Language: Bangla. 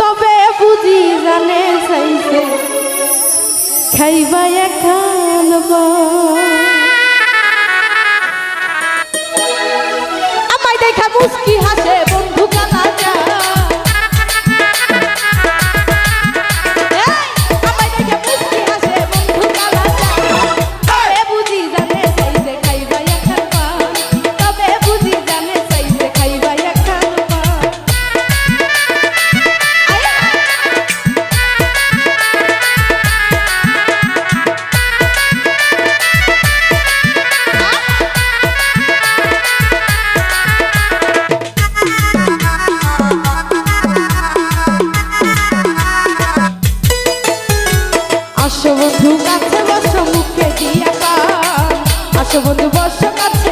তবে বুঝি জানে চাইছে খাইবা এখান আমায় দেখা মুস্কি হাসে বন্ধু বর্ষ কাছে